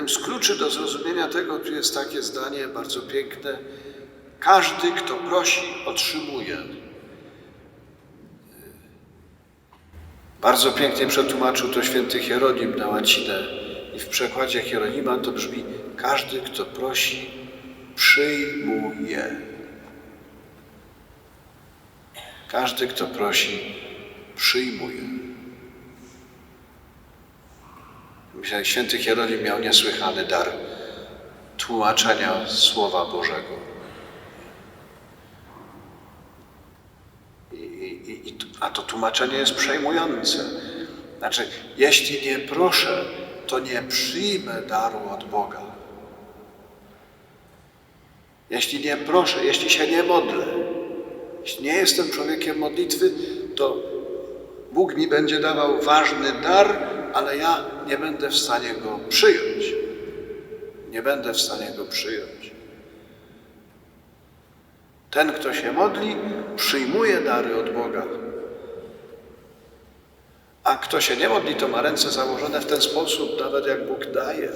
jednym z kluczy do zrozumienia tego tu jest takie zdanie bardzo piękne. Każdy, kto prosi, otrzymuje. Bardzo pięknie przetłumaczył to święty Hieronim na łacinę i w przekładzie Hieronima to brzmi każdy, kto prosi, przyjmuje. Każdy, kto prosi, przyjmuje. Święty Hieronim miał niesłychany dar tłumaczenia Słowa Bożego. I, i, i, a to tłumaczenie jest przejmujące. Znaczy, jeśli nie proszę, to nie przyjmę daru od Boga. Jeśli nie proszę, jeśli się nie modlę, jeśli nie jestem człowiekiem modlitwy, to Bóg mi będzie dawał ważny dar, ale ja nie będę w stanie go przyjąć. Nie będę w stanie go przyjąć. Ten, kto się modli, przyjmuje dary od Boga. A kto się nie modli, to ma ręce założone w ten sposób, nawet jak Bóg daje.